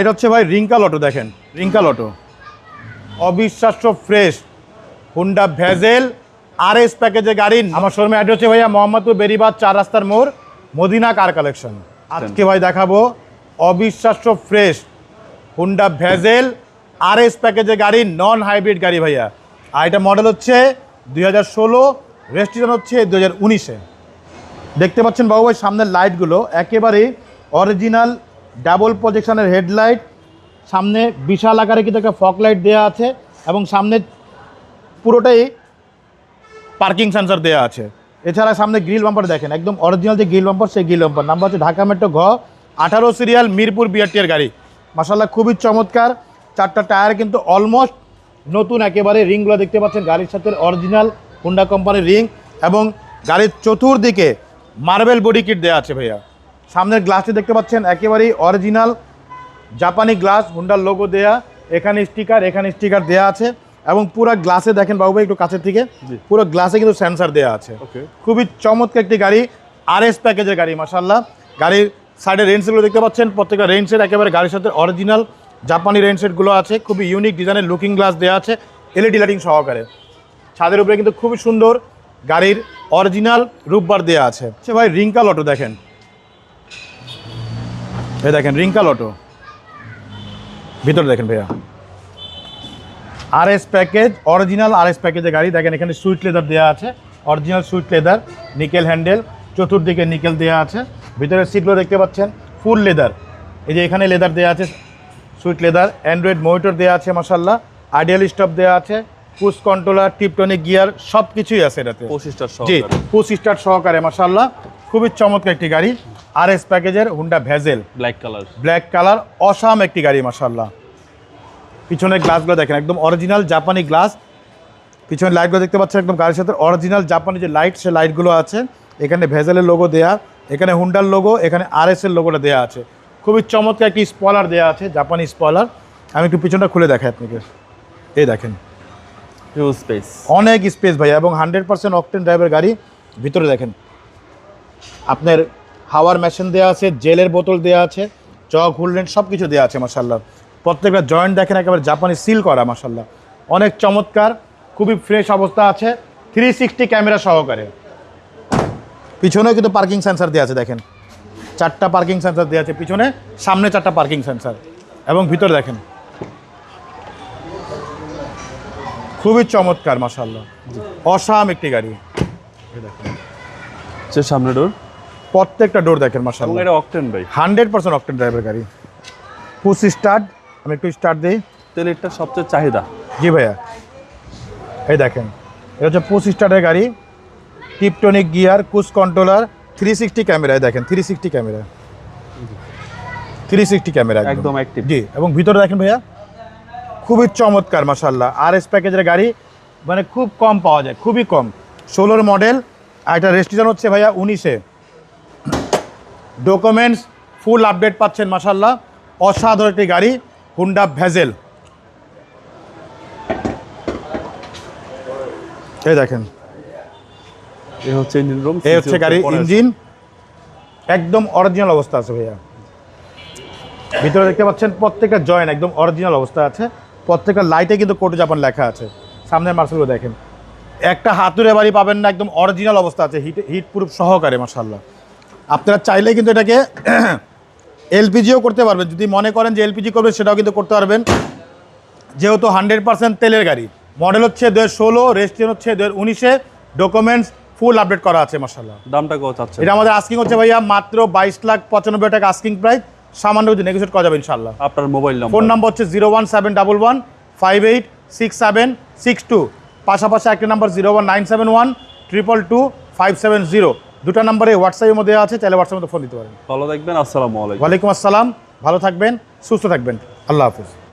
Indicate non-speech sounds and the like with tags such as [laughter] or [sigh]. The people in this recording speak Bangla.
এটা হচ্ছে ভাই রিঙ্কাল অটো দেখেন রিঙ্কাল অটো অবিশ্বাস্য fresh Honda Vezel R S প্যাকেজে গাড়ি। আমার শোরুমে অ্যাড হচ্ছে ভাইয়া মোহাম্মদপুর বেরিবাদ চার রাস্তার মোড়, মদিনা কার কালেকশন আজকে ভাই দেখাবো অবিশ্বাস্য fresh Honda Vezel R S প্যাকেজে গাড়ি নন হাইব্রিড গাড়ি ভাইয়া। আর এটা মডেল হচ্ছে দুই হাজার ষোলো রেজিস্ট্রেশন হচ্ছে দু হাজার উনিশে। দেখতে পাচ্ছেন বাবু ভাই সামনের লাইটগুলো একেবারে অরিজিনাল ডাবল প্রজেকশনের হেডলাইট, সামনে বিশাল আকারে কিন্তু একটা ফক লাইট দেওয়া আছে এবং সামনে পুরোটাই পার্কিং সেন্সার দেওয়া আছে। এছাড়া সামনে গ্রিল বাম্পার দেখেন, একদম অরিজিনাল যে গ্রিল বাম্পার, সেই গ্রিল বাম্পার। নাম্বার হচ্ছে ঢাকা মেট্রো ঘ, আঠারো সিরিয়াল মিরপুর বিআরটিআর গাড়ি। মাসাল্লাহ খুবই চমৎকার। চারটা টায়ার কিন্তু অলমোস্ট নতুন, একেবারে রিংগুলো দেখতে পাচ্ছেন গাড়ির সাথে অরিজিনাল হুন্ডা কোম্পানির রিং এবং গাড়ির চতুর্দিকে মার্বেল বডি কিট দেওয়া আছে ভাইয়া। সামনের গ্লাসটি দেখতে পাচ্ছেন একেবারেই অরিজিনাল জাপানি গ্লাস হুন্ডার লোগো দেয়া এখানে স্টিকার এখানে স্টিকার দেয়া আছে এবং পুরো গ্লাসে দেখেন বাবু ভাই একটু কাছের থেকে পুরো গ্লাসে কিন্তু সেন্সার দেয়া আছে। ওকে। খুবই চমৎকার একটি গাড়ি আর এস প্যাকেজের গাড়ি মাসাল্লাহ গাড়ির সাইডে রেন সেটগুলো দেখতে পাচ্ছেন প্রত্যেকটা সেট একেবারে গাড়ির সাথে অরিজিনাল জাপানি রেন সেটগুলো আছে খুবই ইউনিক ডিজাইনের লুকিং গ্লাস দেওয়া আছে এলইডি লাইটিং সহকারে। ছাদের উপরে কিন্তু খুবই সুন্দর গাড়ির অরিজিনাল রূপবার দেওয়া আছে। সে ভাই রিঙ্কাল অটো দেখেন। এই দেখেন রিঙ্কাল অটো ভিতরে দেখেন ভাইয়া। R S package original R S প্যাকেজের গাড়ি। দেখেন এখানে সুইট লেদার দেওয়া আছে। Original suit leather nickel handle চতুর্দিকে নিকেল দেওয়া আছে। ভিতরের সিটগুলো দেখতে পাচ্ছেন ফুল লেদার এই যে এখানে লেদার দেওয়া আছে সুইট লেদার অ্যান্ড্রয়েড মনিটর দেওয়া আছে মাসাল্লাহ আইডিয়াল স্টপ দেওয়া আছে পুশ কন্ট্রোলার টিপটনিক গিয়ার সব কিছুই আছে এটাতে। জি সহকারে। পুশ স্টার্ট সহকারে মাসাল্লাহ খুবই চমৎকার একটি গাড়ি। আর এস প্যাকেজের Honda Vezel black colour black colour awesome একটি গাড়ি মাসাল্লাহ পিছনের গ্লাসগুলো দেখেন একদম অরিজিনাল জাপানি গ্লাস পিছনের লাইটগুলো দেখতে পাচ্ছেন একদম গাড়ির সাথে। অরিজিনাল জাপানি যে লাইট সে লাইটগুলো আছে। এখানে ভেজেলের লোগো দেয়া এখানে হুন্ডার লোগো এখানে আর এস এর লোগোটা দেওয়া আছে। খুবই চমৎকার একটি স্পলার দেওয়া আছে জাপানি স্পলার আমি একটু পিছনটা খুলে দেখাই আপনাকে। এই দেখেন। স্পেস অনেক স্পেস ভাই এবং হান্ড্রেড পার্সেন্ট অকটেন ড্রাইভের গাড়ি। ভিতরে দেখেন আপনার হাওয়ার মেশিন দেওয়া আছে, জেলের বোতল দেওয়া আছে, চক হুললেন সব কিছু দেওয়া আছে মাসাল্লাহ প্রত্যেকটা জয়েন্ট দেখেন একেবারে জাপানি সিল করা মাসাল্লাহ অনেক চমৎকার, খুবই ফ্রেশ অবস্থা আছে থ্রি সিক্সটি ক্যামেরা সহকারে। পিছনেও কিন্তু পার্কিং সেন্সার দেওয়া আছে, দেখেন। চারটা পার্কিং সেন্সার দেওয়া আছে, পিছনে, সামনে চারটা পার্কিং সেন্সার এবং ভিতরে দেখেন। খুবই চমৎকার মাসাল্লাহ অসাম একটি গাড়ি। সে সামনে ডোর প্রত্যেকটা ডোর দেখেন মাসাল্লাহ এটা অকটেন ভাই। হান্ড্রেড পার্সেন্ট অকটেন ড্রাইভার গাড়ি। পুশ স্টার্ট আমি একটু স্টার্ট দিই। তেলেরটা সবচেয়ে চাহিদা। জি ভাইয়া। এই দেখেন এটা হচ্ছে পুশ স্টার্টের গাড়ি। Tiptronic gear cruise controller three sixty ক্যামেরায় দেখেন three sixty camera three sixty camera একদম। অ্যাক্টিভ জি এবং ভিতরে দেখেন ভাইয়া খুবই চমৎকার মাসাল্লাহ আর এস প্যাকেজের গাড়ি মানে খুব কম পাওয়া যায় খুবই কম। ষোলোর মডেল আর এটা রেজিস্ট্রেশন হচ্ছে ভাইয়া উনিশে। ডকুমেন্টস ফুল আপডেট পাচ্ছেন মাসাল্লাহ অসাধারণ একটি গাড়ি হুন্ডা ভেজেল এই দেখেন। হচ্ছে ইঞ্জিন রুম এই হচ্ছে গাড়ির ইঞ্জিন একদম অরিজিনাল অবস্থা আছে ভাইয়া। ভিতরে দেখতে পাচ্ছেন প্রত্যেকটা জয়েন্ট একদম অরিজিনাল অবস্থা আছে। প্রত্যেকটা লাইটে কিন্তু কোটো জাপান লেখা আছে। সামনের মার্সেলগুলো দেখেন। একটা হাতুড়ে বাড়ি পাবেন না একদম অরিজিনাল অবস্থা আছে হিট হিট প্রুফ সহকারে মাসাল্লাহ আপনারা চাইলে কিন্তু এটাকে [clears throat] এলপিজিও করতে পারবেন। যদি মনে করেন যে এলপিজি করবেন সেটাও কিন্তু করতে পারবেন। যেহেতু হান্ড্রেড পার্সেন্ট তেলের গাড়ি মডেল হচ্ছে দু হাজার ষোলো রেজিস্ট্রেশন হচ্ছে দু হাজার উনিশে ডকুমেন্টস ফুল আপডেট করা আছে মাসাল্লাহ দামটা কত চাচ্ছে এটা আমাদের আস্কিং হচ্ছে ভাইয়া মাত্র বাইশ লাখ পঁচানব্বই টাকা আস্কিং প্রাইস সামান্য কিছু নেগোসিয়েট করা যাবে ইনশাল্লাহ আপনার মোবাইল ফোন নাম্বার নাম্বার হচ্ছে zero one seven double one five eight six seven six two পাশাপাশি একটি number zero one nine seven one triple two five seven zero দুটো নাম্বারে হোয়াটসঅ্যাপের মধ্যে আছে তাহলে হোয়াটসঅ্যাপে মধ্যে ফোন দিতে পারেন। ভালো থাকবেন আসসালামু আলাইকুম। ওয়ালাইকুম আসসালাম ভালো থাকবেন সুস্থ থাকবেন। আল্লাহ হাফিজ।